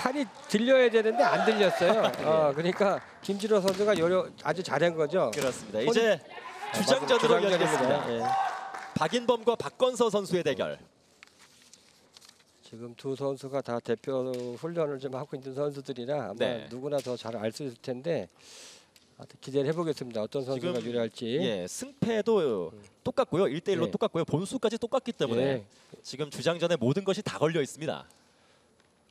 팔이 들려야 되는데 안 들렸어요. 어, 그러니까 김진호 선수가 요려 아주 잘한 거죠. 그렇습니다. 이제 주장전으로 주장전입니다. 이어지겠습니다. 예. 박인범과 박건서 선수의 대결. 지금 두 선수가 다 대표 훈련을 좀 하고 있는 선수들이라 아마 네. 누구나 더 잘 알 수 있을 텐데 기대를 해보겠습니다. 어떤 선수가 유리할지. 예, 승패도 똑같고요. 1대1로 예. 똑같고요. 본수까지 똑같기 때문에 예. 지금 주장전에 모든 것이 다 걸려 있습니다.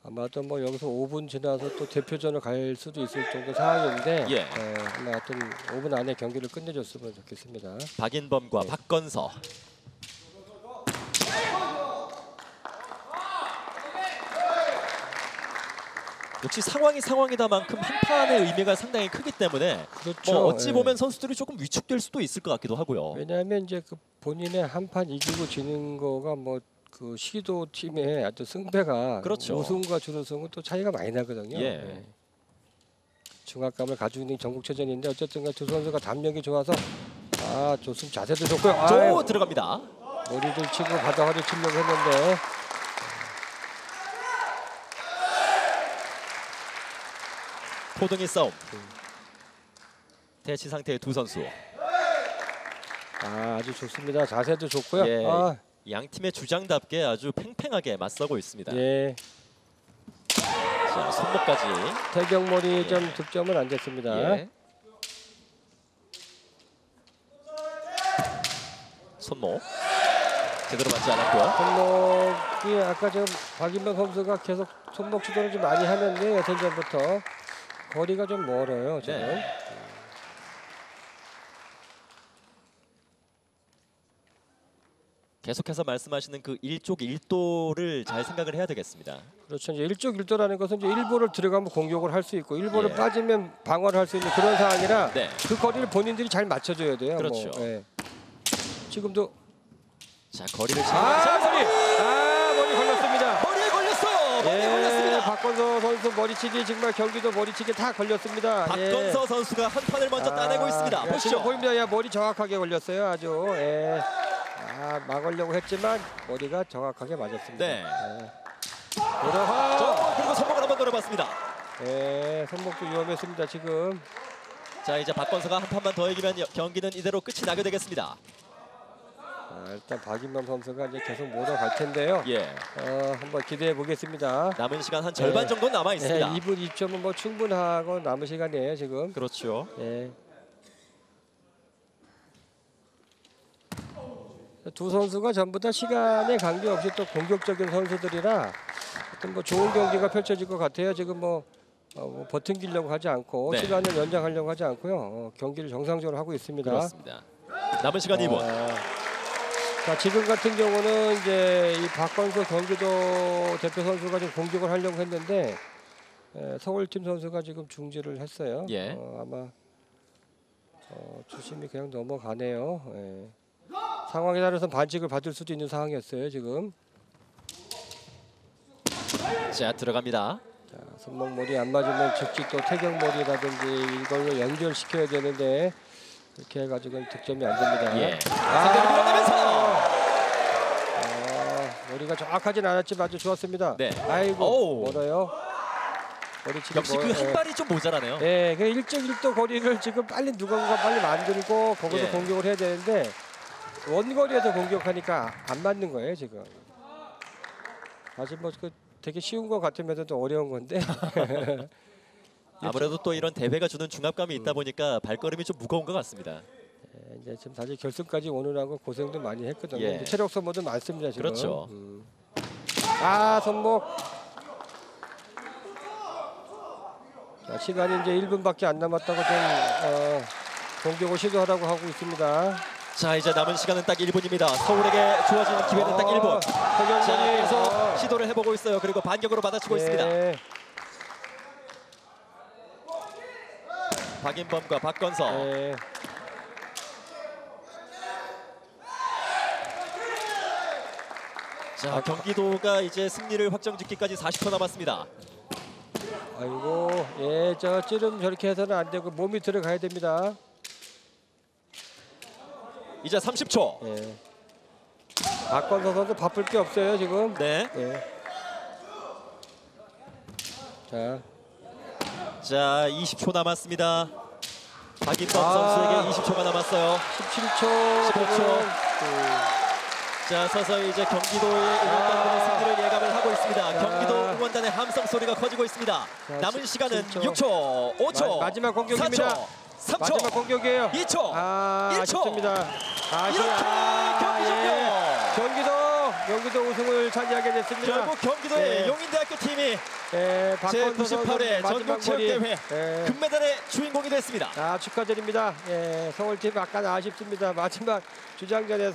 아마도 뭐 여기서 5분 지나서 또 대표전을 갈 수도 있을 정도 상황인데 예. 예, 아마 하여튼 5분 안에 경기를 끝내줬으면 좋겠습니다. 박인범과 네. 박건서. 역시 상황이 상황이다만큼 한 판의 의미가 상당히 크기 때문에 그렇죠. 뭐 어찌 예. 보면 선수들이 조금 위축될 수도 있을 것 같기도 하고요. 왜냐하면 이제 그 본인의 한 판 이기고 지는 거가 뭐 그 시도 팀의 어떤 승패가 그렇죠. 우승과 준우승은 또 차이가 많이 나거든요. 예. 중압감을 가지고 있는 전국체전인데 어쨌든 두 선수가 담력이 좋아서 아 좋습니다. 자세도 좋고요. 또 아유, 들어갑니다. 머리를 치고 허리 치려고 했는데 포동의 싸움. 대치 상태의 두 선수. 아 아주 좋습니다. 자세도 좋고요. 예. 아, 양 팀의 주장답게 아주 팽팽하게 맞서고 있습니다. 예. 자, 손목까지. 태경머리 좀 득점은 안 됐습니다. 예. 손목 제대로 맞지 않았고요. 손목이 아까 좀 박인명 선수가 계속 손목 주도를 좀 많이 하는데 여튼 전부터 거리가 좀 멀어요 지금. 네. 계속해서 말씀하시는 그 일족 일도를 잘 생각을 해야 되겠습니다. 그렇죠. 이제 일쪽 일도라는 것은 이제 일보를 들어가면 공격을 할 수 있고 일보를 예. 빠지면 방어를 할 수 있는 그런 상황이라 네. 그 거리를 본인들이 잘 맞춰줘야 돼요. 그렇죠. 뭐, 예. 지금도 자 거리를 아잘 머리 아 머리 걸렸습니다. 머리에 걸렸어요. 머리에 예, 걸렸습니다. 박건서 선수 머리치기 정말 경기도 머리치기 다 걸렸습니다. 예. 박건서 선수가 한 판을 먼저 따내고 아, 있습니다. 야, 지금 보시죠. 보입니다. 야, 머리 정확하게 걸렸어요. 아주. 예. 아, 막으려고 했지만 머리가 정확하게 맞았습니다. 네. 예. 노려하. 저, 그리고 손목을 한번 노려봤습니다. 예, 손목도 위험했습니다. 지금. 자 이제 박건서가 한 판만 더 이기면 여- 경기는 이대로 끝이 나게 되겠습니다. 아, 일단 박인범 선수가 이제 계속 몰아갈 텐데요. 예. 어, 한번 기대해 보겠습니다. 남은 시간 한 절반 네. 정도 남아 예, 있습니다. 2분 2점은 뭐 충분하고 남은 시간이에요, 지금. 그렇죠. 예. 두 선수가 전부 다 시간에 관계없이 또 공격적인 선수들이라 어떤 뭐 좋은 경기가 펼쳐질 것 같아요. 지금 뭐, 어, 뭐 버팅기려고 하지 않고 네. 시간을 연장하려고 하지 않고요. 어, 경기를 정상적으로 하고 있습니다. 그렇습니다. 남은 시간 2분. 어, 자 지금 같은 경우는 이제 이 박건수 경기도 대표 선수가 지금 공격을 하려고 했는데 에, 서울팀 선수가 지금 중지를 했어요. 예. 어, 아마 어, 주심이 그냥 넘어가네요. 예. 상황에 따라서 반칙을 받을 수도 있는 상황이었어요 지금. 자 들어갑니다. 자, 손목 머리 안 맞으면 즉시 또 태경 머리라든지 이걸로 연결시켜야 되는데 그렇게 해가지고는 득점이 안 됩니다. 예. 아, 상대를 밀어내면서 아, 머리가 정확하진 않았지만 아주 좋았습니다. 네. 아이고 오우. 멀어요. 역시 그 한 발이 좀 모자라네요. 예, 그 1.1도 거리를 지금 빨리 누군가 빨리 만들고 거기서 예. 공격을 해야 되는데 원거리에서 공격하니까 안 맞는 거예요 지금. 사실 뭐그 되게 쉬운 것 같으면서도 어려운 건데. 아무래도 또 이런 대회가 주는 중압감이 있다 보니까 발걸음이 좀 무거운 것 같습니다. 예, 이제 지금 사실 결승까지 오느라고 고생도 많이 했거든요. 예. 체력 소모도 많습니다 지금. 그렇죠. 음. 아 손목. 자, 시간이 이제 1분밖에 안 남았다고 좀 어, 공격을 시도하라고 하고 있습니다. 자 이제 남은 시간은 딱 1분입니다. 서울에게 주어지는 기회는 딱 1분. 자 태경이 계속 시도를 해보고 있어요. 그리고 반격으로 받아치고 있습니다. 예. 박인범과 박건서. 예. 자 경기도가 이제 승리를 확정짓기까지 40초 남았습니다. 아이고, 예, 저 찌름 저렇게 해서는 안 되고 몸이 들어가야 됩니다. 이제 30초. 예. 박건서 선수 바쁠 게 없어요 지금. 네. 예. 자, 자, 20초 남았습니다. 박인범 아. 선수에게 20초가 남았어요. 17초. 17초. 자, 서서히 이제 경기도의 응원단들의 아. 승리를 예감을 하고 있습니다. 자. 경기도 응원단의 함성 소리가 커지고 있습니다. 자, 남은 시간은 17초. 6초, 5초, 마- 마지막 공격입니다. 4초, 3초, 마지막 공격이에요. 2초. 아, 1초. 아쉽습니다. 아쉬워. 이렇게 아, 경기 종료. 예. 경기도 경기도 우승을 차지하게 됐습니다. 결국 경기도의 예. 용인대학교 팀이 예, 박건도 선수 제98회 마지막 전국체육대회. 예. 금메달의 주인공이 됐습니다. 아, 축하드립니다. 예, 서울팀 약간 아쉽습니다. 마지막 주장전에서